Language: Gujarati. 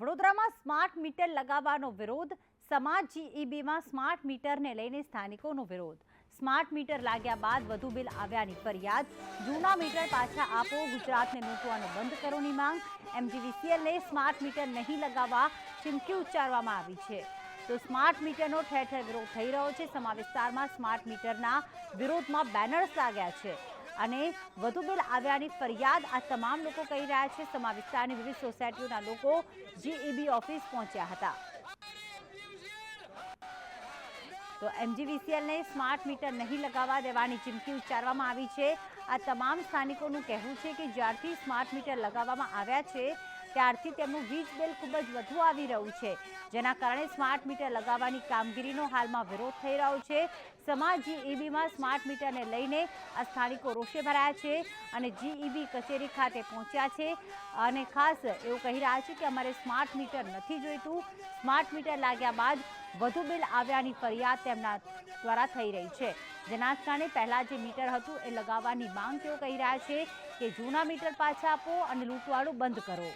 વડોદરામાં સ્માર્ટ મીટર લગાવવાનો વિરોધ, સમાજ જીઈબીમાં સ્માર્ટ મીટરને લઈને સ્થાનિકોનો વિરોધ. સ્માર્ટ મીટર લાગ્યા બાદ વધુ બિલ આવ્યાની ફરિયાદ. જૂના મીટર પાછા આપો, ગુજરાતને લૂંટવાનો બંધ કરોની માંગ. એમજીવીસીએલને સ્માર્ટ મીટર નહીં લગાવવા ચીમકી ઉચ્ચારવામાં આવી છે. તો સ્માર્ટ મીટરનો ઠેર ઠેર વિરોધ થઈ રહ્યો છે. સમા વિસ્તારમાં સ્માર્ટ મીટરના વિરોધમાં બેનર્સ લાગ્યા છે. અને વધુ બિલ આવ્યાની ફરિયાદ આ તમામ લોકો કહી રહ્યા છે. સમા વિસ્તારની વિવિધ સોસાયટીઓના લોકો જીઈબી ઓફિસ પહોંચ્યા હતા. તો એમજીવીસીએલને સ્માર્ટ મીટર નહીં લગાવવા દેવાની ચીમકી ઉચ્ચારવામાં આવી છે. આ તમામ સ્થાનિકોનું કહેવું છે કે જ્યારથી સ્માર્ટ મીટર લગાવવામાં આવ્યા છે ત્યારથી તેમનું વીજ બિલ ખૂબ જ વધુ આવી રહ્યું છે, જેના કારણે સ્માર્ટ મીટર લગાવવાની કામગીરીનો હાલમાં વિરોધ થઈ રહ્યો છે. સમાજ જીઈબીમાં સ્માર્ટ મીટરને લઈને આ સ્થાનિકો રોષે ભરાયા છે અને જીઈબી કચેરી ખાતે પહોંચ્યા છે. અને ખાસ એવું કહી રહ્યા છે કે અમારે સ્માર્ટ મીટર નથી જોઈતું. સ્માર્ટ મીટર લાગ્યા બાદ વધુ બિલ આવ્યાની ફરિયાદ તેમના દ્વારા થઈ રહી છે. જેના કારણે પહેલાં જે મીટર હતું એ લગાવવાની માંગ તેઓ કહી રહ્યા છે કે જૂના મીટર પાછા આપો અને લૂંટવાળું બંધ કરો.